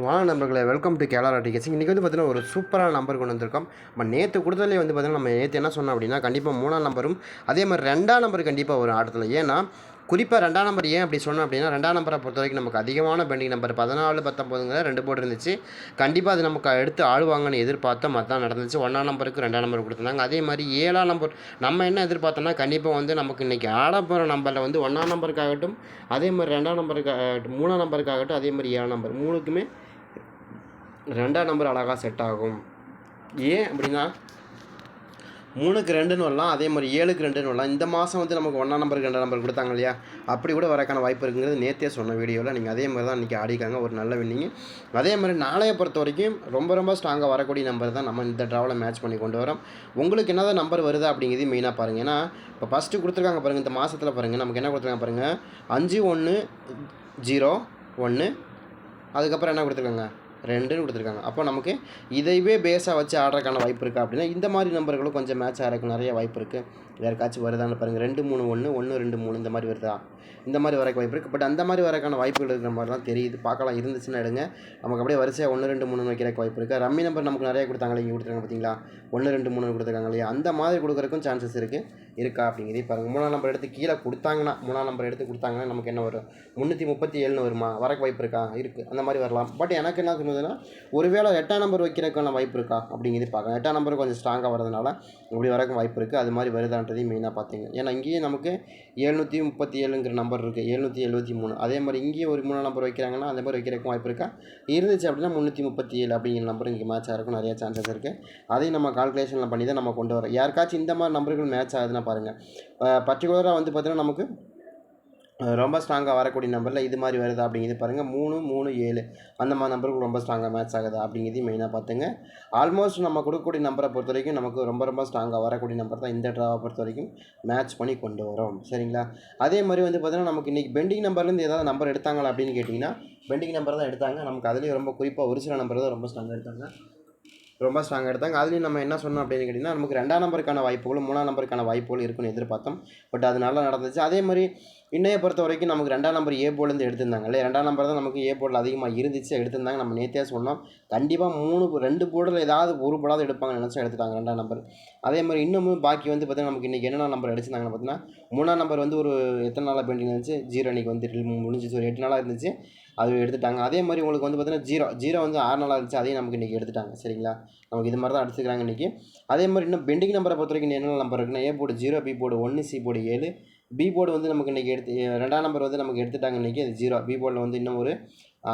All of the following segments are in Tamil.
வாங்க நண்பர்களே வெல்கம் டு கேலாரா டிகேசி இன்றைக்கி வந்து பார்த்தீங்கன்னா ஒரு சூப்பரான நம்பர் கொண்டு வந்திருக்கோம். நம்ம நேற்று கொடுத்ததுலேயே வந்து பார்த்தீங்கன்னா நம்ம நேற்று என்ன சொன்னோம் அப்படின்னா கண்டிப்பாக மூணாம் நம்பரும் அதே மாதிரி ரெண்டாம் நம்பர் கண்டிப்பாக வரும் ஆட்டத்தில். ஏன்னா குறிப்பாக ரெண்டாம் நம்பர் ஏன் அப்படி சொன்னோம் அப்படின்னா ரெண்டாம் நம்பரை பொறுத்த வரைக்கும் நமக்கு அதிகமான பெண்டிங் நம்பர் பதினாலு பத்தொம்போதுங்கிற ரெண்டு போர்டு இருந்துச்சு. கண்டிப்பாக அது நமக்கு எடுத்து ஆளுவாங்கன்னு எதிர்பார்த்தோம் அதுதான் நடந்துச்சு. ஒன்றாம் நம்பருக்கு ரெண்டாம் நம்பர் கொடுத்துருந்தாங்க. அதே மாதிரி ஏழாம் நம்பர் நம்ம என்ன எதிர்பார்த்தோம்னா கண்டிப்பாக வந்து நமக்கு இன்றைக்கி ஆட போகிற நம்பரில் வந்து ஒன்றாம் நம்பருக்காகட்டும் அதே மாதிரி ரெண்டாம் நம்பருக்காகட்டும் மூணாம் நம்பருக்காகட்டும் அதே மாதிரி ஏழாம் நம்பர் மூணுக்குமே ரெண்டாம் நம்பர் அழகாக செட் ஆகும். ஏன் அப்படின்னா மூணுக்கு ரெண்டுன்னு வரலாம் அதே மாதிரி ஏழுக்கு ரெண்டுன்னு வரலாம். இந்த மாதம் வந்து நமக்கு ஒன்றாம் நம்பருக்கு ரெண்டாம் நம்பர் கொடுத்தாங்க இல்லையா? அப்படி கூட வரக்கான வாய்ப்பு இருக்குங்கிறது நேற்றே சொன்ன வீடியோவில் நீங்கள் அதே மாதிரி தான் இன்றைக்கி ஆடிக்காங்க ஒரு நல்ல வின்னிங் அதே மாதிரி நாளைய பொறுத்த வரைக்கும் ரொம்ப ரொம்ப ஸ்ட்ராங்காக வரக்கூடிய நம்பர் தான் நம்ம இந்த ட்ராவில் மேட்ச் பண்ணி கொண்டு வரோம். உங்களுக்கு என்னதான் நம்பர் வருது அப்படிங்கிறது மெயினாக பாருங்கள் ஏன்னா இப்போ ஃபஸ்ட்டு கொடுத்துருக்காங்க பாருங்கள் இந்த மாதத்தில் பாருங்கள் நமக்கு என்ன கொடுத்துருக்காங்க பாருங்கள் அஞ்சு ஒன்று ஜீரோ ஒன்று அதுக்கப்புறம் என்ன கொடுத்துருக்காங்க? ரெண்டுன்னு கொடுத்துருக்காங்க. அப்போ நமக்கு இதைவே பேஸாக வச்சு ஆடுறதுக்கான வாய்ப்பு இருக்கா அப்படின்னா இந்த மாதிரி நம்பர்களும் கொஞ்சம் மேட்ச் ஆகிறதுக்கு நிறைய வாய்ப்பு இருக்குது யாருக்காச்சும் வருதான்னு பாருங்கள் ரெண்டு மூணு ஒன்று ஒன்று ரெண்டு மூணு இந்த மாதிரி வருதா? இந்த மாதிரி வரக்கு வாய்ப்பு இருக்குது பட் அந்த மாதிரி வரக்கான வாய்ப்புகள் இருக்கிற மாதிரிலாம் தெரியுது. பார்க்கலாம். இருந்துச்சுன்னா எடுங்க. நமக்கு அப்படியே வரிசையாக ஒன்று ரெண்டு மூணு வைக்கிறக்கு வாய்ப்பு இருக்குது ரம்மி நம்பர் நமக்கு நிறைய கொடுத்தாங்களே இங்கே கொடுத்துருக்காங்க பார்த்தீங்களா ஒன்று ரெண்டு மூணு கொடுத்துருக்காங்க இல்லையா? அந்த மாதிரி கொடுக்குறதுக்கும் சான்சஸ் இருக்குது இருக்கா அப்படிங்கிறதே பாருங்கள் மூணாம் நம்பர் எடுத்து கீழே கொடுத்தாங்கன்னா மூணாம் நம்பர் எடுத்து கொடுத்தாங்கன்னா நமக்கு என்ன வரும்? முந்நூற்றி முப்பத்தி ஏழுன்னு வருமா? வரக்கு வாய்ப்பு இருக்கா? இருக்குது அந்த மாதிரி வரலாம். பட் எனக்கு என்ன சொன்னதுன்னா ஒருவேளை எட்டாம் நம்பர் வைக்கிறதுக்கான வாய்ப்பு இருக்கா அப்படிங்கிறது பார்க்கலாம். எட்டாம் நம்பர் கொஞ்சம் ஸ்ட்ராங்காக வரதுனால இப்படி வரக்கு வாய்ப்பு இருக்குது அது மாதிரி வருதான்றதையும் மெயினாக பார்த்தீங்க. ஏன்னா இங்கேயும் நமக்கு எழுநூற்றி முப்பத்தி ஏழுங்கிற நம்பர் இருக்குது எழுநூற்றி எழுபத்தி மூணு. அதே மாதிரி இங்கேயும் ஒரு மூணாம் நம்பர் வைக்கிறாங்கன்னா அந்த மாதிரி வைக்கிறதுக்கும் வாய்ப்பு இருக்கா? இருந்துச்சு அப்படின்னா முந்நூற்றி முப்பத்தி ஏழு அப்படிங்கிற நம்பர் இங்கே மேட்ச் ஆகிறதுக்கும் நிறைய சான்சஸ் இருக்குது அதையும் நம்ம கால்குலேஷனில் பண்ணி தான் நம்ம கொண்டு வரோம் யாருக்காச்சும் இந்த மாதிரி நம்பர்கள் மேட்ச் ஆகுதுன்னா பாருங்கள் பர்டிகுலராக வந்து பார்த்தீங்கன்னா நமக்கு ரொம்ப ஸ்ட்ராங்காக வரக்கூடிய நம்பரில் இது மாதிரி வருதா அப்படிங்கிறது பாருங்கள் மூணு மூணு ஏழு. அந்த மாதிரி நம்பருக்கு ரொம்ப ஸ்ட்ராங்காக மேட்ச் ஆகுதா அப்படிங்கிறதையும் மெயினாக பார்த்துங்க ஆல்மோஸ்ட் நம்ம கொடுக்கக்கூடிய நம்பரை பொறுத்த வரைக்கும் நமக்கு ரொம்ப ரொம்ப ஸ்ட்ராங்காக வரக்கூடிய நம்பர் தான் இந்த ட்ராவை பொறுத்த வரைக்கும் மேட்ச் பண்ணி கொண்டு வரோம். சரிங்களா? அதே மாதிரி வந்து பார்த்தீங்கன்னா நமக்கு இன்றைக்கி பெண்டிங் நம்பர்லேருந்து ஏதாவது நம்பர் எடுத்தாங்களா அப்படின்னு கேட்டிங்கன்னா பெண்டிங் நம்பர் தான் எடுத்தாங்க. நமக்கு அதுலேயும் ரொம்ப குறிப்பாக ஒரு சில நம்பர் தான் ரொம்ப ஸ்ட்ராங்காக எடுத்தாங்க. ரொம்ப ஸ்ட்ராங்காக எடுத்தாங்க. அதுலேயும் நம்ம என்ன சொன்னோம் அப்படின்னு கேட்டிங்கன்னா நமக்கு ரெண்டாம் நம்பருக்கான வாய்ப்புகளும் மூணாம் நம்பருக்கான வாய்ப்புகளும் இருக்குன்னு எதிர்பார்த்தோம். பட் அது நல்லா நடந்துச்சு. அதே மாதிரி இன்னைய பொறுத்த வரைக்கும் நமக்கு ரெண்டாம் நம்பர் ஏ போலேருந்து எடுத்திருந்தாங்க இல்லையா? ரெண்டாம் நம்பர் தான் நமக்கு ஏ போர்டில் அதிகமாக இருந்துச்சு எடுத்திருந்தாங்க. நம்ம நேற்றே சொன்னோம். கண்டிப்பாக மூணு ரெண்டு போர்டில் ஏதாவது ஒரு போர்டாவது எடுப்பாங்க நினச்சா எடுத்துட்டாங்க ரெண்டாம் நம்பர் அதே மாதிரி இன்னமும் பாக்கி வந்து பார்த்திங்கன்னா நமக்கு இன்றைக்கி என்னென்ன நம்பர் அடிச்சிருந்தாங்கன்னு பார்த்தீங்கன்னா மூணாம் நம்பர் வந்து ஒரு எத்தனை நாளாக பெண்டிங் இருந்துச்சு? ஜீரோ அன்றைக்கி வந்து முடிஞ்சிச்சு. ஒரு எட்டு நாளாக இருந்துச்சு. அது எடுத்துட்டாங்க. அதே மாதிரி உங்களுக்கு வந்து பார்த்தீங்கன்னா ஜீரோ ஜீரோ வந்து ஆறு நாளாக இருந்துச்சு. அதையும் நமக்கு இன்றைக்கி எடுத்துட்டாங்க. சரிங்களா? நமக்கு இது மாதிரி தான் அடிச்சுக்கிறாங்க இன்றைக்கி அதே மாதிரி இன்னும் பெண்டிங் நம்பரை பொறுத்த வரைக்கும் என்னென்ன நம்பர் இருக்குன்னா A board zero B board ஒன்று சி போர்டு ஏழு. பி போர்டு வந்து நமக்கு இன்றைக்கி எடுத்து ரெண்டாம் நம்பர் வந்து நமக்கு எடுத்துட்டாங்க இன்றைக்கி அது ஜீரோ. பி போர்டில் வந்து இன்னும் ஒரு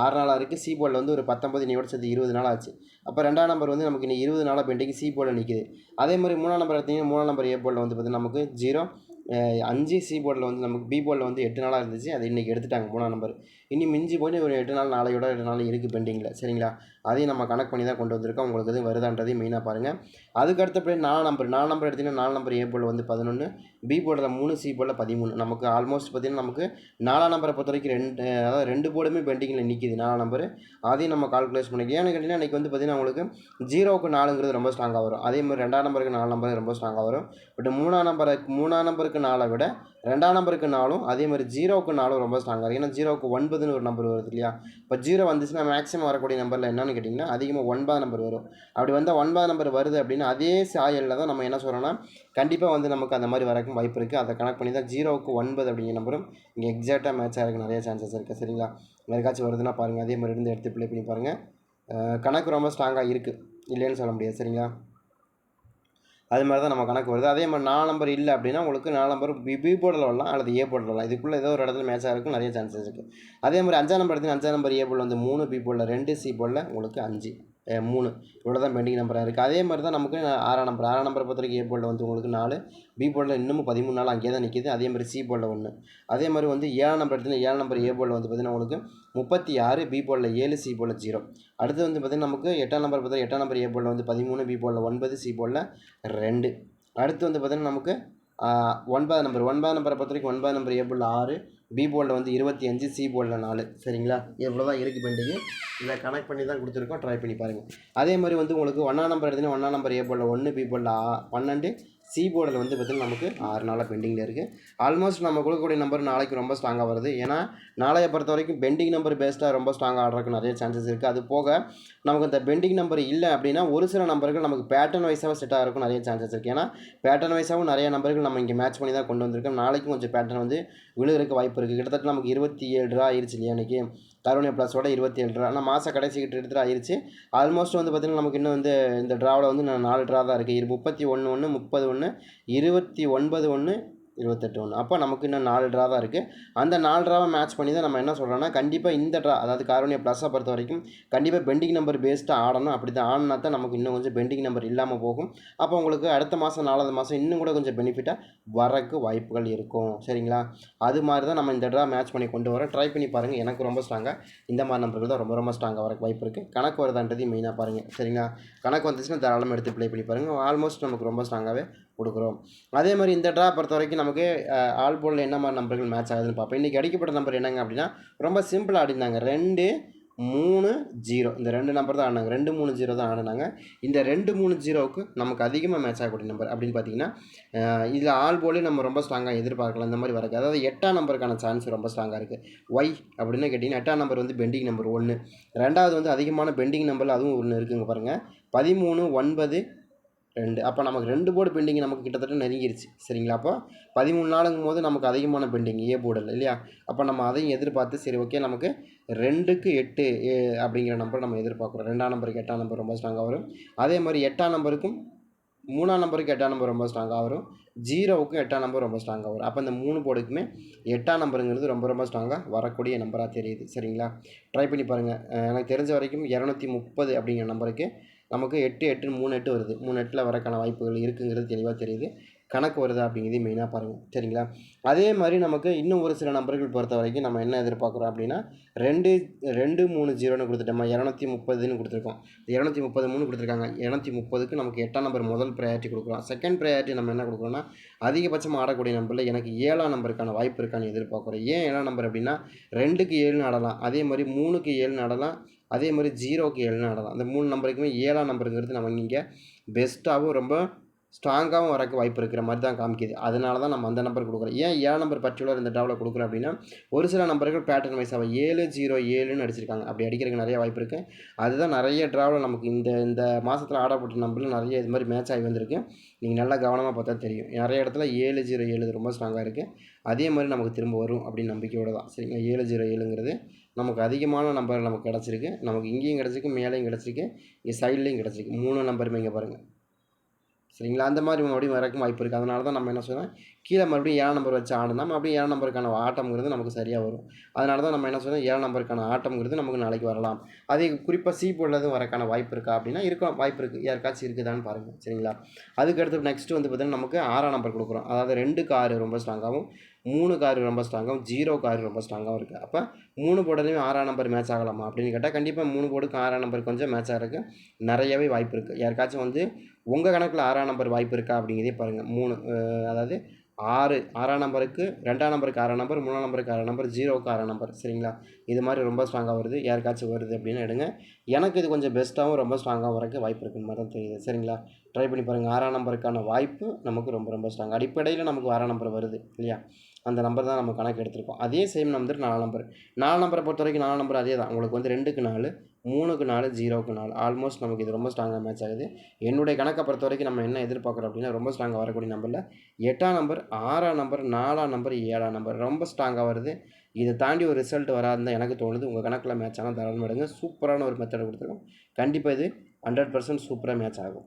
ஆறு நாளாக இருக்குது சி போர்டில் வந்து ஒரு பத்தொம்பது இன்னையோட சேர்த்து இருபது நாள் ஆச்சு. அப்போ ரெண்டாம் நம்பர் வந்து நமக்கு இன்னைக்கு இருபது நாளாக பெண்டிங் சி போர்டில் நிற்கிது அதே மாதிரி மூணாம் நம்பர் எடுத்திங்கன்னா மூணாம் நம்பர் ஏ போர்டில் வந்து பார்த்தீங்கன்னா நமக்கு ஜீரோ அஞ்சு சி போர்டில் வந்து நமக்கு பி போர்டில் வந்து எட்டு நாளாக இருந்துச்சு. அது இன்றைக்கி எடுத்துட்டாங்க மூணாம் நம்பர் இனி மிஞ்சி போய் ஒரு எட்டு நாள் நாளையோட எட்டு நாள் இருக்குது பெண்டிங்கில் சரிங்களா? அதையும் நம்ம கனெக்ட் பண்ணி தான் கொண்டு வந்திருக்கோம். உங்களுக்கு எதுவும் வருதான்றதையும் மெயினாக பாருங்கள் அதுக்கு அடுத்தபடி நாலு நம்பர் நாலு நம்பர் எடுத்திங்கன்னா நாலு நம்பர் ஏ போர்டில் வந்து பதினொன்று பி போர்டில் மூணு சி போர்டில் பதிமூணு. நமக்கு ஆல்மோஸ்ட் பார்த்திங்கன்னா நமக்கு நாலாம் நம்பரை பொறுத்த வரைக்கும் ரெண்டு அதாவது ரெண்டு போர்டுமே பெண்டிங்கில் நிற்கிது நாலாம் நம்பர் அதையும் நம்ம கால்குலேஷன் பண்ணிக்கலாம். ஏன்னு கேட்டிங்கன்னா இன்றைக்கி வந்து பார்த்திங்கன்னா உங்களுக்கு ஜீரோவுக்கு நாலுங்கிறது ரொம்ப ஸ்ட்ராங்காக வரும். அதே மாதிரி ரெண்டாம் நம்பருக்கு நாலு நம்பர் ரொம்ப ஸ்ட்ராங்காக வரும். பட் மூணாம் நம்பருக்கு மூணாம் நம்பருக்கு நாலை விட ரெண்டாம் நம்பருக்கு நாலும் அதே மாதிரி ஜீரோவுக்கு நாலும் ரொம்ப ஸ்ட்ராங்காக இருக்கும் ஏன்னா ஜீரோவுக்கு ஒன்பதுன்னு ஒரு நம்பர் வருது இல்லையா? இப்போ ஜீரோ வந்துச்சுன்னா மேக்ஸிமம் வரக்கூடிய நம்பரில் என்னன்னு கேட்டிங்கன்னா அதிகமாக ஒன்பது நம்பர் வரும். அப்படி வந்தால் ஒன்பது நம்பர் வருது அப்படின்னா அதே சாயலில் தான் நம்ம என்ன சொல்கிறோன்னா கண்டிப்பாக வந்து நமக்கு அந்த மாதிரி வரக்கும் வாய்ப்பு இருக்குது அதை கணக்கு பண்ணி தான் ஜீரோவுக்கு ஒன்பது அப்படிங்கிற நம்பரும் இங்கே எக்ஸாக்டாக மேட்ச் ஆகிறதுக்கு நிறைய சான்சஸ் இருக்குது சரிங்களா? யாருக்காச்சும் வருதுன்னா பாருங்கள் அதே மாதிரி இருந்து எடுத்து ப்ளே பண்ணி பாருங்கள் கணக்கு ரொம்ப ஸ்ட்ராங்காக இருக்குது இல்லைன்னு சொல்ல முடியாது. சரிங்களா? அது மாதிரி தான் நம்ம கணக்கு வருது. அதே மாதிரி நாலு நம்பர் இல்லை அப்படின்னா உங்களுக்கு நாலு நம்பர் பி பி போர்டில் வரலாம் அல்லது ஏ போர்டில் வரலாம். இதுக்குள்ளே ஏதோ ஒரு இடத்துல மேட்ச் இருக்கும் நிறைய சான்சஸ் இருக்குது அதே மாதிரி அஞ்சாம் நம்பர் எடுத்தீங்கன்னா அஞ்சாம் நம்பர் ஏ போர்டில் வந்து மூணு பி போர்டில் ரெண்டு சி போர்டில் உங்களுக்கு அஞ்சு. மூணு. இவ்வளோ தான் பெண்டிங் நம்பராக இருக்குது அதே மாதிரி தான் நமக்கு ஆறாம் நம்பர். ஆறாம் நம்பரை பொறுத்த வரைக்கும் ஏ போர்டில் வந்து உங்களுக்கு நாலு பி போர்டில் இன்னமும் பதிமூணு நாள் அங்கேயே தான் நிற்கிது அதே மாதிரி சி போர்டில் ஒன்று அதே மாதிரி வந்து ஏழாம் நம்பர் எடுத்தீங்கன்னா ஏழாம் நம்பர் ஏ போர்டில் வந்து பார்த்திங்கன்னா உங்களுக்கு முப்பத்தி ஆறு பி போர்டில் ஏழு சி போர்டில் ஜீரோ அடுத்து வந்து பார்த்திங்கன்னா நமக்கு எட்டாம் நம்பர் பார்த்தா எட்டாம் நம்பர் ஏ போர்டில் வந்து பதிமூணு பி போர்டில் ஒன்பது சி போர்டில் ரெண்டு. அடுத்து வந்து பார்த்திங்கன்னா நமக்கு ஒன்பது ஒன்பதாம் நம்பர். ஒன்பதாம் நம்பரை பொறுத்த வரைக்கும் ஒன்பதாம் நம்பர் ஏ போர்டில் ஆறு பி போர்டில் வந்து இருபத்தி அஞ்சு சி போர்டில் நாலு. சரிங்களா? இவ்வளோ தான் இருக்குது பெண்டிங்கு இதை கனெக்ட் பண்ணி தான் கொடுத்துருக்கோம். ட்ரை பண்ணி பாருங்கள் அதே மாதிரி வந்து உங்களுக்கு ஒன்றா நம்பர் எடுத்துன்னா ஒன்றாம் நம்பர் ஏ போர்டில் ஒன்று பி போர்டில் பன்னெண்டு சி போர்டில் வந்து பார்த்திங்கன்னா நமக்கு ஆறு நாளாக பெண்டிங்கில் இருக்குது ஆல்மோஸ்ட் நம்ம கொடுக்கக்கூடிய நம்பர் நாளைக்கு ரொம்ப ஸ்ட்ராங்காக வருது. ஏன்னா நாளைய பொறுத்த வரைக்கும் பெண்டிங் நம்பர் பேஸ்டாக ரொம்ப ஸ்ட்ராங்காக ஆடுறதுக்கு நிறைய சான்சஸ் இருக்குது அது போக நமக்கு இந்த பெண்டிங் நம்பர் இல்லை அப்படின்னா ஒரு சில நம்பர்கள் நமக்கு பேட்டர்ன் வைஸாக செட்டாக இருக்கும் நிறைய சான்சஸ் இருக்குது ஏன்னா பேட்டர்ன் வைஸாகவும் நிறைய நம்பர்கள் நம்ம இங்கே மேட்ச் பண்ணி தான் கொண்டு வந்திருக்கோம். நாளைக்கும் கொஞ்சம் பேட்டர்ன் வந்து விழுகிறதுக்கு வாய்ப்பு இருக்குது கிட்டத்தட்ட நமக்கு இருபத்தி ஏழு ரூபா ஆயிடுச்சு இல்லையா இன்றைக்கி கருணை ப்ளஸோட இருபத்தி ஏழு ரூபா ஆனால் மாத கடைசி கிட்ட எடுத்துகிட்டு ஆயிடுச்சு ஆல்மோஸ்ட் வந்து பார்த்திங்கன்னா நமக்கு இன்னும் வந்து இந்த ட்ராவில் வந்து நான் நாலு ட்ரா தான் இருக்குது முப்பத்தி ஒன்று ஒன்று முப்பது ஒன்று இருபத்தி ஒன்பது ஒன்று இருபத்தெட்டு ஒன்று. அப்போ நமக்கு இன்னும் நாலு ட்ரா தான் இருக்குது அந்த நாலு ட்ராவை மேட்ச் பண்ணி தான் நம்ம என்ன சொல்கிறோன்னா கண்டிப்பாக இந்த ட்ரா அதாவது காரோனியா ப்ளஸ்ஸை பொறுத்த வரைக்கும் கண்டிப்பாக பெண்டிங் நம்பர் பேஸ்ட்டாக ஆடணும். அப்படி தான் ஆடினா தான் நமக்கு இன்னும் கொஞ்சம் பெண்டிங் நம்பர் இல்லாமல் போகும். அப்போ உங்களுக்கு அடுத்த மாதம் நாலாவது மாதம் இன்னும் கூட கொஞ்சம் பெனிஃபிட்டாக வரக்கு வாய்ப்புகள் இருக்கும். சரிங்களா? அது மாதிரி தான் நம்ம இந்த ட்ரா மேட்ச் பண்ணி கொண்டு வரோம் ட்ரை பண்ணி பாருங்கள் எனக்கு ரொம்ப ஸ்ட்ராங்காக இந்த மாதிரி நம்பர்கள் தான் ரொம்ப ரொம்ப ஸ்ட்ராங்காக வரக்கு வாய்ப்பு இருக்குது கணக்கு வருதான்றதையும் மெயினாக பாருங்கள் சரிங்களா? கணக்கு வந்துச்சுன்னா தாராளமாக எடுத்து ப்ளே பண்ணி பாருங்கள் ஆல்மோஸ்ட் நமக்கு ரொம்ப ஸ்ட்ராங்காகவே கொடுக்குறோம். அதே மாதிரி இந்த ட்ரா பொறுத்த வரைக்கும் நமக்கு ஆல் போலில் என்ன மாதிரி நம்பர்கள் மேட்ச் ஆகுதுன்னு பார்ப்போம். இன்றைக்கி அடிக்கப்பட்ட நம்பர் என்னங்க அப்படின்னா ரொம்ப சிம்பிளாக ஆடினாங்க. ரெண்டு மூணு ஜீரோ இந்த ரெண்டு நம்பர் தான் ஆடினாங்க. ரெண்டு மூணு ஜீரோ தான் ஆடினாங்க. இந்த ரெண்டு மூணு ஜீரோவுக்கு நமக்கு அதிகமாக மேட்ச் ஆகக்கூடிய நம்பர் அப்படின்னு பார்த்தீங்கன்னா இதில் ஆல் போலே நம்ம ரொம்ப ஸ்ட்ராங்காக எதிர்பார்க்கலாம். இந்த மாதிரி வரக்கு அதாவது எட்டாம் நம்பருக்கான சான்ஸ் ரொம்ப ஸ்ட்ராங்காக இருக்குது ஒய் அப்படின்னு கேட்டிங்கன்னா எட்டாம் நம்பர் வந்து பெண்டிங் நம்பர் ஒன்று ரெண்டாவது வந்து அதிகமான பெண்டிங் நம்பரில் அதுவும் ஒன்று இருக்குங்க பாருங்கள் பதிமூணு ஒன்பது ரெண்டு. அப்போ நமக்கு ரெண்டு போர்டு பெண்டிங் நமக்கு கிட்டத்தட்ட நெருங்கிருச்சு. சரிங்களா? அப்போ பதிமூணு நாளுங்கும் போது நமக்கு அதிகமான பெண்டிங் ஏ போர்டில் இல்லையா? அப்போ நம்ம அதையும் எதிர்பார்த்து சரி ஓகே நமக்கு ரெண்டுக்கு எட்டு ஏ அப்படிங்கிற நம்பர் நம்ம எதிர்பார்க்குறோம். ரெண்டாம் நம்பருக்கு எட்டாம் நம்பர் ரொம்ப ஸ்ட்ராங்காக வரும். அதே மாதிரி எட்டாம் நம்பருக்கும் மூணாம் நம்பருக்கு எட்டாம் நம்பர் ரொம்ப ஸ்ட்ராங்காக வரும். ஜீரோவுக்கும் எட்டாம் நம்பர் ரொம்ப ஸ்ட்ராங்காக வரும். அப்போ இந்த மூணு போர்டுக்குமே எட்டாம் நம்பருங்கிறது ரொம்ப ரொம்ப ஸ்ட்ராங்காக வரக்கூடிய நம்பராக தெரியுது. சரிங்களா? ட்ரை பண்ணி பாருங்கள் எனக்கு தெரிஞ்ச வரைக்கும் இரநூத்தி முப்பது அப்படிங்கிற நம்பருக்கு நமக்கு எட்டு எட்டு மூணு எட்டு வருது. மூணு எட்டில் வரக்கான வாய்ப்புகள் இருக்குங்கிறது தெளிவாக தெரியுது. கணக்கு வருதா அப்படிங்கிறது மெயினாக பாருங்கள் சரிங்களா? அதே மாதிரி நமக்கு இன்னும் ஒரு சில நம்பர்கள் பொறுத்த வரைக்கும் நம்ம என்ன எதிர்பார்க்குறோம் அப்படின்னா ரெண்டு ரெண்டு மூணு ஜீரோன்னு கொடுத்துட்டோம்? இரநூத்தி முப்பதுன்னு கொடுத்துருக்கோம். இரநூத்தி முப்பது மூணு கொடுத்துருக்காங்க. இரநூத்தி முப்பதுக்கு நமக்கு எட்டாம் நம்பர் முதல் ப்ரையாரிட்டி கொடுக்குறோம். செகண்ட் ப்ரையாரிட்டி நம்ம என்ன கொடுக்குறோம்னா அதிகபட்சமாக ஆடக்கூடிய நம்பரில் எனக்கு ஏழாம் நம்பருக்கான வாய்ப்பு இருக்கான்னு எதிர்பார்க்குறோம். ஏன் ஏழாம் நம்பர் அப்படின்னா ரெண்டுக்கு ஏழுன்னு ஆடலாம் அதே மாதிரி மூணுக்கு ஏழுன்னு ஆடலாம் அதே மாதிரி ஜீரோக்கு ஏழுன்னு ஆடலாம் அந்த மூணு நம்பருக்குமே ஏழாம் நம்பருங்கிறது நம்ம இங்கே பெஸ்ட்டாகவும் ரொம்ப ஸ்ட்ராங்காகவும் வரக்கு வாய்ப்பு இருக்கிற மாதிரி தான் காமிக்குது. அதனால தான் நம்ம அந்த நம்பர் கொடுக்குறோம். ஏன் ஏழு நம்பர் பர்டிகுலர் இந்த டாவில் கொடுக்குறோம் அப்படின்னா ஒரு சில நம்பர்கள் பேட்டர்ன் வைஸ் ஆகும் ஏழு ஜீரோ ஏழுன்னு அடிச்சிருக்காங்க. அப்படி அடிக்கிறதுக்கு நிறைய வாய்ப்பு இருக்குது அதுதான் நிறைய ட்ராவில் நமக்கு இந்த இந்த மாதத்தில் ஆடப்பட்ட நம்பரில் நிறைய இது மாதிரி மேட்ச் ஆகி வந்திருக்கு. நீங்கள் நல்லா கவனமாக பார்த்தா தெரியும். நிறைய இடத்துல ஏழு ஜீரோ ஏழு ரொம்ப ஸ்ட்ராங்காக இருக்குது அதே மாதிரி நமக்கு திரும்ப வரும் அப்படின்னு நம்பிக்கையோடு தான். சரிங்களா? ஏழு ஜீரோ ஏழுங்கிறது நமக்கு அதிகமான நம்பர் நமக்கு கிடச்சிருக்கு. நமக்கு இங்கேயும் கிடச்சிருக்கு மேலேயும் கிடச்சிருக்கு இங்கே சைட்லேயும் கிடச்சிருக்கு. மூணு நம்பருமே இங்கே பாருங்கள் சரிங்களா? அந்த மாதிரி மறுபடியும் வரக்கும் வாய்ப்பு இருக்குது அதனால தான் நம்ம என்ன சொல்கிறோம் கீழே மறுபடியும் ஏழாம் நம்பர் வச்சு ஆடினா மறுபடியும் ஏழாம் நம்பருக்கான ஆட்டம்ங்கிறது நமக்கு சரியாக வரும். அதனால தான் நம்ம என்ன சொல்கிறோம் ஏழாம் நம்பருக்கான ஆட்டம்ங்கிறது நமக்கு நாளைக்கு வரலாம். அதே குறிப்பாக சி போர்டில் வரக்கான வாய்ப்பு இருக்கா அப்படின்னா இருக்கும் வாய்ப்பு இருக்குது யாருக்காச்சும் இருக்குதான்னு பாருங்கள் சரிங்களா? அதுக்கு அடுத்து வந்து பார்த்திங்கன்னா நமக்கு ஆறாம் நம்பர் கொடுக்குறோம். அதாவது ரெண்டுக்கு ஆறு ரொம்ப ஸ்ட்ராங்காகவும் மூணு கார் ரொம்ப ஸ்ட்ராங்காகவும் ஜீரோ கார் ரொம்ப ஸ்ட்ராங்காகவும் இருக்குது அப்போ மூணு போர்டுலையும் ஆறாம் நம்பர் மேட்ச் ஆகலாமா அப்படின்னு கேட்டால் கண்டிப்பாக மூணு போர்டுக்கு ஆறாம் நம்பர் கொஞ்சம் மேட்ச் ஆகிறதுக்கு நிறையவே வாய்ப்பு இருக்குது யாருக்காச்சும் வந்து உங்கள் கணக்கில் ஆறாம் நம்பர் வாய்ப்பு இருக்கா அப்படிங்கிறதே பாருங்கள் மூணு அதாவது ஆறு ஆறாம் நம்பருக்கு ரெண்டாம் நம்பருக்கு ஆறாம் நம்பர் மூணாம் நம்பருக்கு ஆறாம் நம்பர் ஜீரோவுக்கு ஆறாம் நம்பர் சரிங்களா? இது மாதிரி ரொம்ப ஸ்ட்ராங்காக வருது. யாருக்காச்சும் வருது அப்படின்னு எடுங்க. எனக்கு இது கொஞ்சம் பெஸ்ட்டாகவும் ரொம்ப ஸ்ட்ராங்காக வரக்கு வாய்ப்பு இருக்குன்னு மாதிரி தான் தெரியுது. சரிங்களா? ட்ரை பண்ணி பாருங்கள் ஆறாம் நம்பருக்கான வாய்ப்பு நமக்கு ரொம்ப ரொம்ப ஸ்ட்ராங் அடிப்படையில் நமக்கு ஆறாம் நம்பர் வருது இல்லையா? அந்த நம்பர் தான் நம்ம கணக்கு எடுத்திருக்கோம். அதே சேம் நம்பர் நாலு நம்பர். நாலு நம்பரை பொறுத்த வரைக்கும் நாலு நம்பர் அதே தான். உங்களுக்கு வந்து ரெண்டுக்கு நாலு மூணுக்கு நாலு ஜீரோக்கு நாலு. ஆல்மோஸ்ட் நமக்கு இது ரொம்ப ஸ்ட்ராங்காக மேட்ச் ஆகுது. என்னுடைய கணக்கை பொறுத்த வரைக்கும் நம்ம என்ன எதிர்பார்க்குறோம் அப்படின்னா ரொம்ப ஸ்ட்ராங்காக வரக்கூடிய நம்பரில் எட்டாம் நம்பர் ஆறாம் நம்பர் நாலாம் நம்பர் ஏழாம் நம்பர் ரொம்ப ஸ்ட்ராங்காக வருது. இதை தாண்டி ஒரு ரிசல்ட் வராதுன்னு தான் எனக்கு தோணுது. உங்கள் கணக்கில் மேட்ச் ஆனால் தாராளமாக எடுங்க. சூப்பரான ஒரு மெத்தட் கொடுத்துருக்கோம். கண்டிப்பாக இது ஹண்ட்ரட் பர்சன்ட் சூப்பராக மேட்ச் ஆகும்.